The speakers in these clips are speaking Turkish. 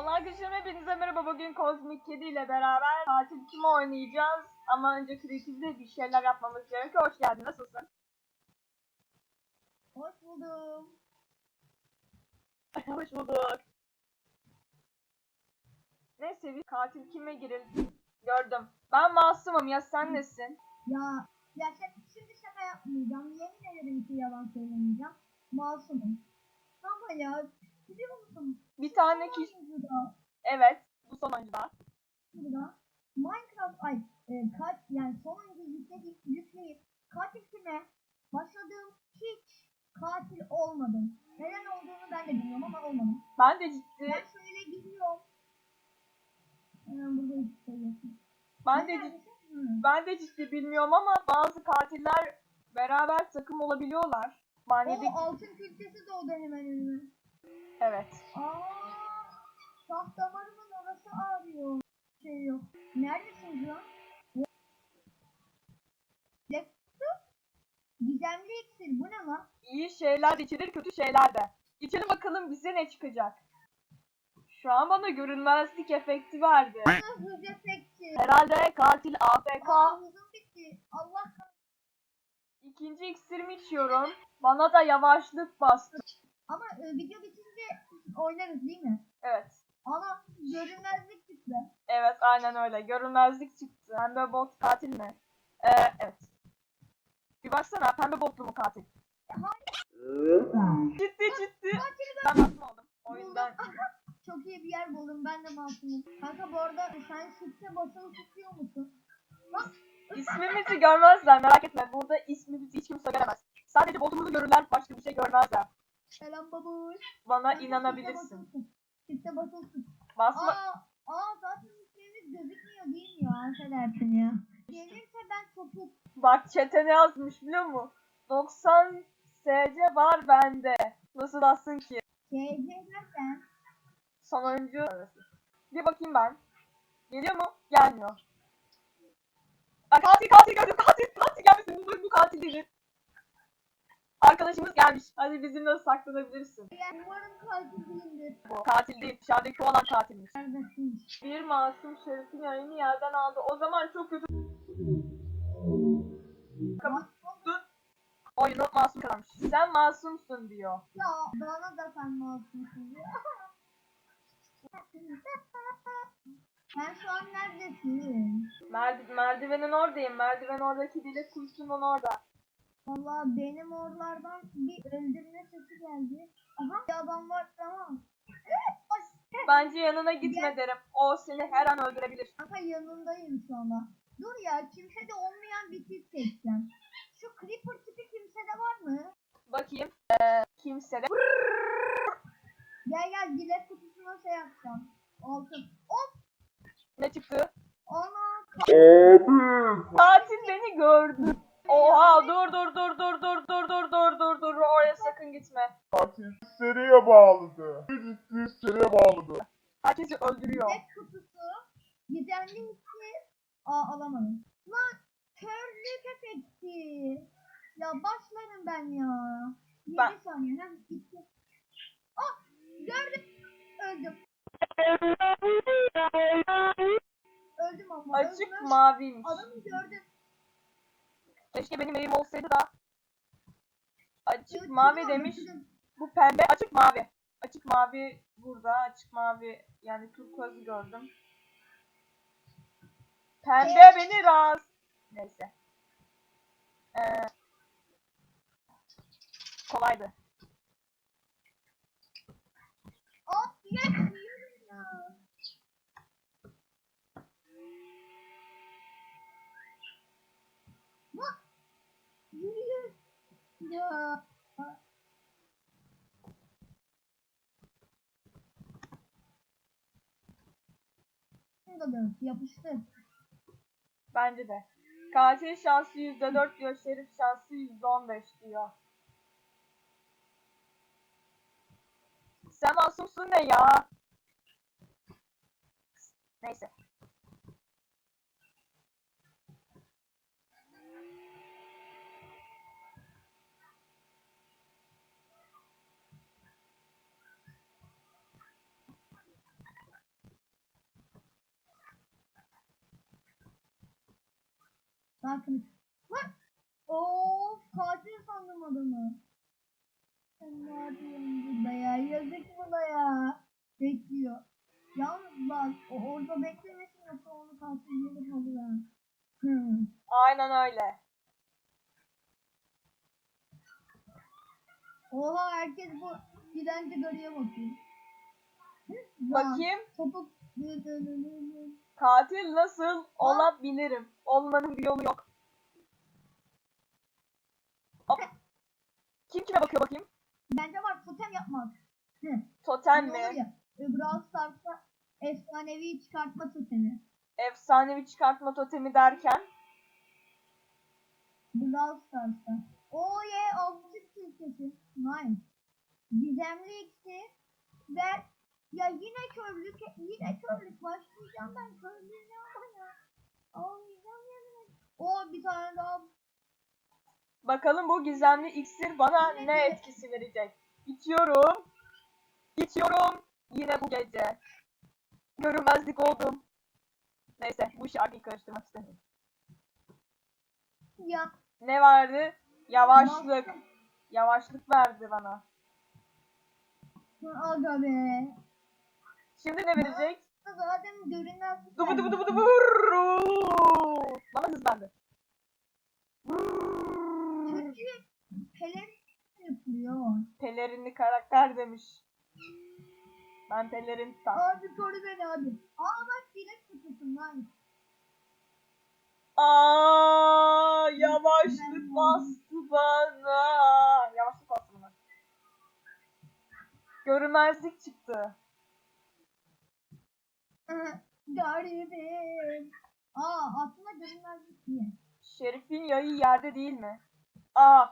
Kanal arkadaşlarım hepinize merhaba. Bugün Kozmik Kedi ile beraber tatil kimi oynayacağız. Ama önce kreatifde bir şeyler yapmamız gerekiyor. Hoş geldin. Nasılsın? Hoş buldum. Hoş bulduk. Neyse bir katil kime girelim? Gördüm. Ben masumum ya sen nesin? Ya, ya şaka, şimdi şaka yapmayacağım. Yemin ederim ki yalan söylemeyeceğim. Masumum. Ama ya, biliyor musun? Bir tane kişi... Burada, Evet. Bu son oyuncuda. burada Minecraft, ay, e, kat, yani son oyuncu yükledik, yükleyip katil kime başladığım hiç katil olmadım. Neden olduğunu ben de bilmiyorum ama olmadım. Ben de ciddi. Ben şöyle gidiyorum. Hemen burada hiç şey yok. Ben de ciddi. Ben de ciddi bilmiyorum ama bazı katiller beraber takım olabiliyorlar. Manyedik. O altın külçesi doğdu hemen önüme. Evet. Aa, şah damarımın orası ağrıyor. Şey yok. Neredesin şu an? Gizemli iksir bu ne lan? İyi şeyler de içerir, kötü şeyler de. İçelim bakalım bize ne çıkacak. Şu an bana görünmezlik efekti verdi. Hız efekti. Herhalde katil AFK. Aa hızım bitti. Allah. İkinci iksirimi içiyorum. Bana da yavaşlık bastı. Ama e, video bitince oynarız değil mi? Evet. Ana görünmezlik çıktı. Evet aynen öyle. Görünmezlik çıktı. Pembe bot katil mi? Ee, evet. Bir baksana pembe botlu mu katil? Ciddi ciddi. Ben masum oldum. Oyundan. Çok iyi bir yer buldum. Ben de masumum. Kanka bu arada sen shift'e basılı tutuyor musun? Bak İsmimizi görmezler merak etme. Burada ismimizi hiç kimse göremez. Sadece botumuzu görürler başka bir şey görmezler. Selam babuş. Bana Kanka, inanabilirsin. Basılı tut. Basma. Aa, aa zaten ismimiz gözükmüyor değil mi ya? Affedersin ya. Gelirse ben topuk. Bak çete ne yazmış biliyor musun? 90 SC var bende. Nasıl bastın ki? CC dersen. Son oyuncu. Bir bakayım ben. Geliyor mu? Gelmiyor. Aa, katil katil gördüm katil katil gelmesin bu, bu katil değil. Arkadaşımız gelmiş. Hadi bizimle saklanabilirsin. Yani umarım katil değildir. Bu katil değil. Dışarıdaki olan katilmiş. Bir masum şerifin yayını yerden aldı. O zaman çok kötü. Kapat. Dur. Oyunu masum kazanmış. Sen masumsun diyor. Ya bana da sen masumsun. Sen şu an neredesin? Merdi merdivenin oradayım. Merdiven oradaki dilek kuyusunun orada. Valla benim oralardan bir öldürme sesi geldi. Aha bir adam var tamam. Bence yanına gitme Gel. derim. O seni her an öldürebilir. Kanka yanındayım şu anda. Dur ya kimsede olmayan bir tip seçeceğim. Şu creeper tipi kimsede var mı? Bakayım. Ee, kimse de. Gel gel dilek kutusuna şey yapacağım. Altın. Hop. Ne çıktı? Ana. Katil beni gördü. Oha dur dur dur dur dur dur dur dur dur dur oraya sakın gitme. Katil seriye bağladı. Ciddi seriye bağladı. Herkesi öldürüyor. Dilek kutusu. Gizemli iksir. Aa alamadım. Lan körlük efekti. Ya başlarım ben ya. 7 Ben- saniye. Hem gitti. Ah gördüm. Öldüm. Öldüm ama. Açık öldüm. maviymiş. Adamı gördüm. Keşke benim elim olsaydı da. Açık mavi demiş. Bu pembe açık mavi. Açık mavi burada. Açık mavi yani turkuazı gördüm. Pembe Evet. beni rahatsız. Neyse. Ee, kolaydı. Ya. Bak. Yürü. Ya. Yapıştı. Bence de. Katil şansı %4 diyor. Şerif şansı %15 diyor. Sen masumsun ne ya? Neyse. Kılıç. Lan! Of katil sandım adamı. Sen ne yapıyorsun burada ya? Yazık buna ya. Bekliyor. Yalnız bak o orada beklemesin yoksa onu katil gelir alır. Hmm. Aynen öyle. Oha herkes bu dilenci garıya bakıyor. Bakayım Topuk. Katil nasıl olabilirim? Olmanın bir yolu yok. Hop. Kim kime bakıyor bakayım? Bence var totem yapmak. Hı. Totem olur mi? ya, e, Brawl Stars'ta efsanevi çıkartma totemi. Efsanevi çıkartma totemi derken Brawl Stars'ta. Oo ye altı tilkesi. Nice. Gizemli iksir. Ver. Ya yine körlük, yine körlük. Başlayacağım ben körlüğüne ama ya. Almayacağım yani. Oo bir tane daha. bakalım bu gizemli iksir bana ne de- etkisi verecek. İçiyorum. İçiyorum. Yine bu gece. Görünmezlik oldum. Neyse bu şarkıyı karıştırmak istemiyorum. Ya. Ne vardı? Yavaşlık. Yavaşlık verdi bana. Aga be. Şimdi ne verecek? Zaten görünmez. Dubu dubu dubu. vurru. Bana hız verdi. Çünkü pelerin yapılıyor. Pelerinli karakter demiş. Ben pelerin tam. Abi koru beni abi. Aa bak direkt tutuyorsun lan. Aa, yavaşlık bastı bana. Yavaşlık bastı bana. Görünmezlik çıktı. Garibim. Aa aslında görünmezlik diye. Şerif'in yayı yerde değil mi? Aa,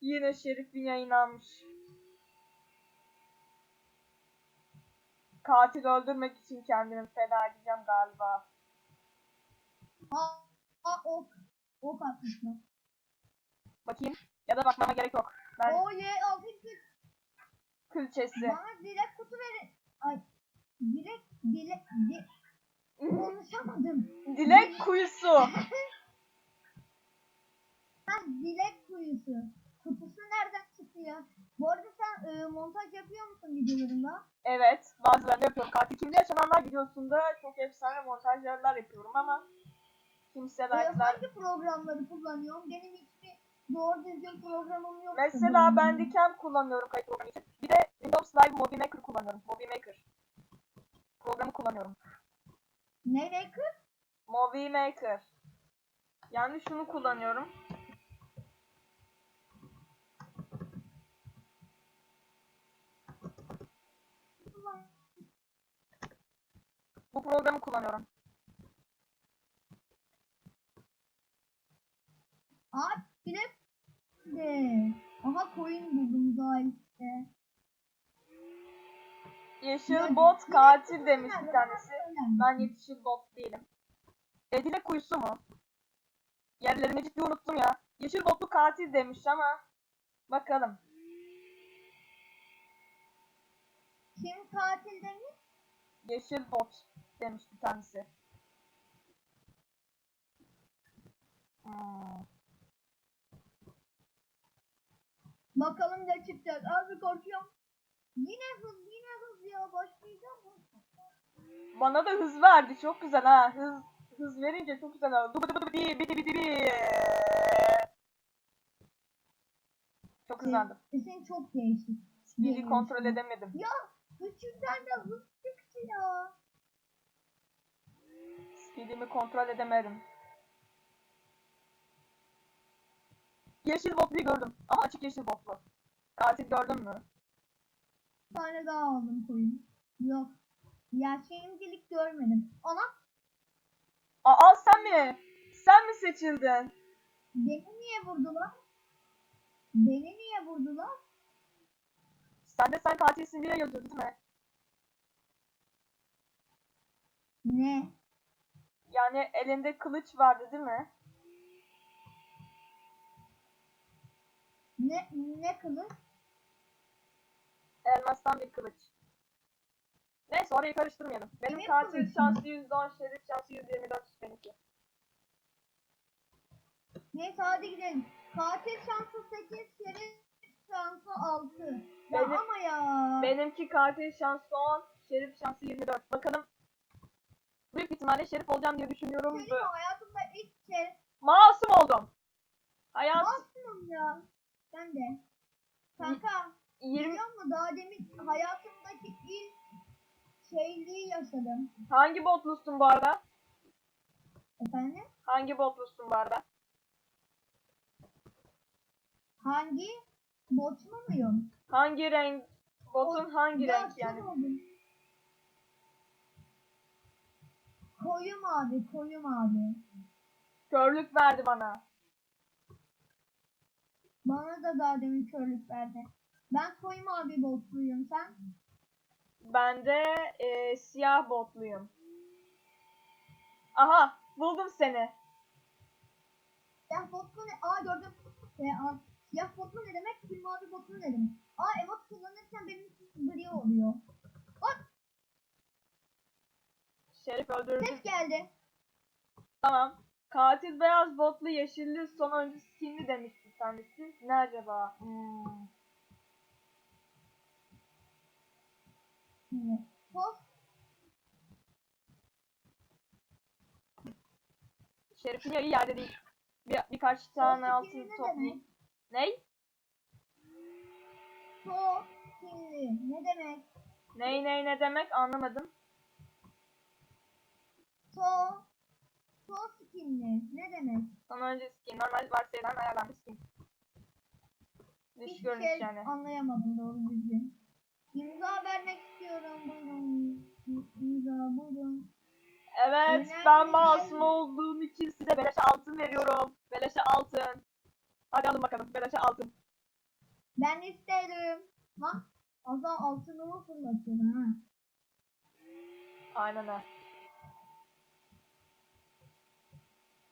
yine Şerif'in yayınlanmış. Katil öldürmek için kendimi feda edeceğim galiba. Aa, aa ok. Ok atmışlar. Bakayım. Ya da bakmama gerek yok. Ben Oo ye altın kız. külçesi. Bana dilek kutu verin. Ay. Dilek dilek di konuşamadım. Dilek kuyusu. Ha dilek kuyusu. Kutusu nereden çıktı ya? Bu arada sen e, montaj yapıyor musun videolarında? Evet, bazılarını yapıyorum. Katil kimde yaşananlar videosunda çok efsane montajlar yapıyorum ama kimse E, like'lar. hangi programları kullanıyorum? Benim hiçbir doğru düzgün programım yok. Mesela ben Dicam kullanıyorum kayıt programı için. Bir de Windows Live Movie Maker kullanıyorum. Movie Maker. Programı kullanıyorum. Ne kız? Movie Maker. Yani şunu kullanıyorum. Bu programı kullanıyorum. Aa dilek de. Aha coin buldum Zahit'te. Yeşil bot katil demiş bir tanesi. Ben yeşil bot değilim. Edile kuyusu mu? Yerlerini ciddi unuttum ya. Yeşil botlu katil demiş ama. Bakalım. Kim katil demiş? Yeşil bot demiş bir tanesi. Hmm. Bakalım ne çıkacak. Abi korkuyorum. Yine hız yine hız ya başlayacağım? Bana da hız verdi. Çok güzel ha. Hız hız verince çok güzel oldu. Dıbı dıbı dıbı di, bidi bidi bi. Çok hızlandım. Sesin çok değişik. Speed'i kontrol edemedim. Ya üçünden de hız çıktı ya. Speed'imi kontrol edemedim. Yeşil botluyu gördüm. Ama açık yeşil botlu. Katil gördün mü? Tane daha aldım koyun. Yok. Ya şimdilik görmedim. Ana Aa sen mi? Sen mi seçildin? beni niye vurdular? Beni niye vurdular? Sen de sen katilsin diye yazıyordu değil mi? Ne? Yani elinde kılıç vardı değil mi? Ne ne kılıç? Elmastan bir kılıç. Neyse orayı karıştırmayalım. Benim katil mı? şansı %10, şerif şansı %24 benimki. Neyse hadi gidelim. Katil şansı 8, şerif şansı 6. Ya Benim- ama ya. Benimki katil şansı 10, şerif şansı 24. Bakalım. Büyük ihtimalle şerif olacağım diye düşünüyorum. Benim hayatımda ilk kez Masum oldum. Hayat Maksimum ya. Ben de. Kanka 20 biliyor musun daha demin hayatımdaki ilk şeyliği yaşadım. hangi botlusun bu arada? Efendim? Hangi botlusun bu arada? Hangi? Botçu muyum? Hangi renk? Botun hangi Ya, renk yani? oldum? Koyu mavi, koyu mavi. Körlük verdi bana. Bana da daha demin körlük verdi. Ben koyu mavi botluyum sen. Ben de e, siyah botluyum. Aha buldum seni. Siyah botlu ne? Aa gördüm. Ee, aa, siyah botlu ne demek? Koyu mavi botlu ne demek? Aa emot kullanırken benim gri oluyor. Bak Şerif öldürdü. ses geldi. Tamam. Katil beyaz botlu yeşilli sonuncu skinli demişti kendisi. Ne acaba? Hmm. Toz Şerif'in yeri yerde değil. Bir, birkaç tane skinli altın toplayayım. Ney? toz kinli. Ne demek? Ney ney ne demek anlamadım. To toz kinli. Ne demek? Sonuncu skin. Normal varsayılan ayarlanmış skin. Dış Hiçbir görünüş şey yani. anlayamadım doğru düzgün. İmza vermek istiyorum. Buyurun. İmza buyurun. Evet Önemli ben masum olduğum için size beleşe altın veriyorum. Beleşe altın. Hadi alın bakalım beleşe altın. Ben isterim. Ha? Az daha altınımı fırlatıyorum ha. Aynen öyle.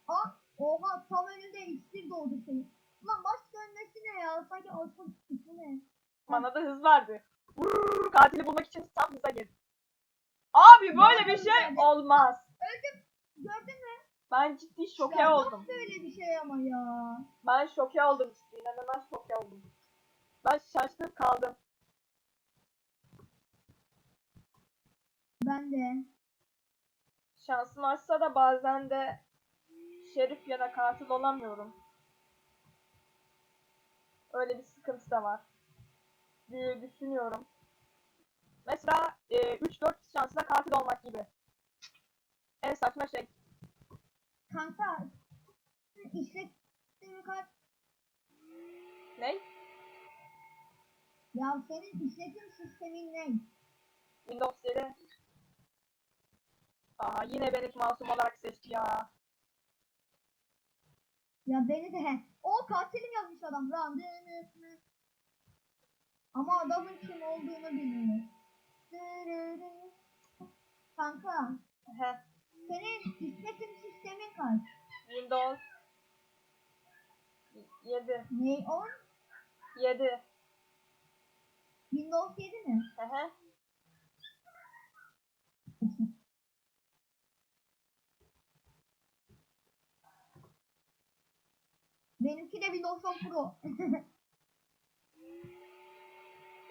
Aa, oha tam önünde iksir doğdu senin. Ulan baş dönmesi ne ya? Sanki alfa bu ne? Bana da hız verdi. Vurr, katili bulmak için tam hıza gir. Abi böyle bir şey olmaz. Öldüm. Gördün mü? Ben ciddi şoke ya, oldum. Böyle bir şey ama ya. Ben şoke oldum ciddi. İnanılmaz şoke oldum. Ben şaştım kaldım. Ben de. Şansım artsa da bazen de şerif ya da katil olamıyorum. Öyle bir sıkıntı da var. Diye düşünüyorum. Mesela e, 3-4 şansla katil olmak gibi. En saçma şey. Kanka. İşletim kaç? Ne? Ya senin işletim sistemin ne? Windows 7. Aa yine beni masum olarak seçti ya. Ya beni de. O katilim yazmış adam. Random. Ama adamın kim olduğunu bilmiyor. Kanka. He. Senin işletim sistemin kaç? Windows 7. Ne on? 7. Windows 7 mi? Hehe. Benimki de Windows 10 Pro.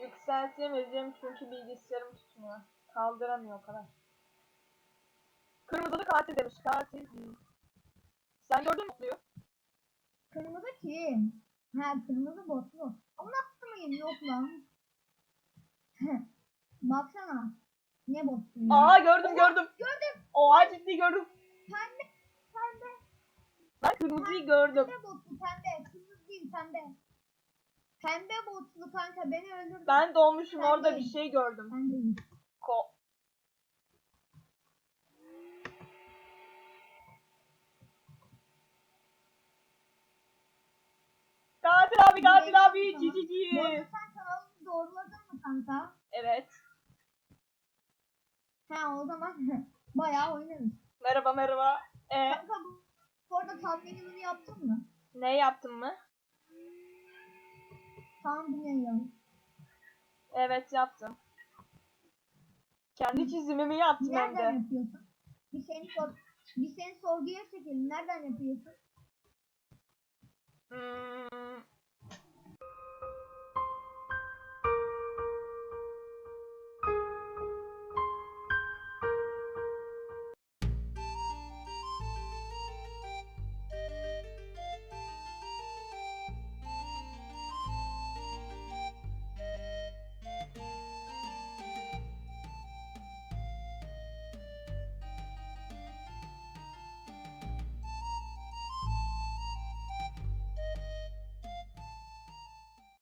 Yükseltemeyeceğim çünkü bilgisayarım tutmuyor. Kaldıramıyor o kadar. Kırmızılı katil demiş. Katil. Sen gördün mü Mutlu'yu? kırmızı kim? Ha kırmızı botlu. Ama nasıl mıyım? Yok lan. Baksana. Ne botlu ya? Aa gördüm gördüm. Gördüm. Oha ciddi gördüm. Pembe. Pembe. Ben kırmızıyı gördüm. Pembe botlu pembe. Kırmızı değil pembe. Pembe botlu kanka beni öldürdü. Ben dolmuşum Ben orada bir şey gördüm. Değil. Ko Katil abi katil abi Bu arada cici sen kanalını doğruladın mı kanka? Evet. Ha o zaman bayağı oynarız. Merhaba merhaba. Ee, Kanka bu, bu arada tahminini yaptın mı? ne yaptın mı? Tam dinleyelim. Evet yaptım. Kendi çizimimi yaptım hem Nereden de. yapıyorsun? Bir seni sor bir seni sorguya çekelim. Nereden yapıyorsun? Hmm,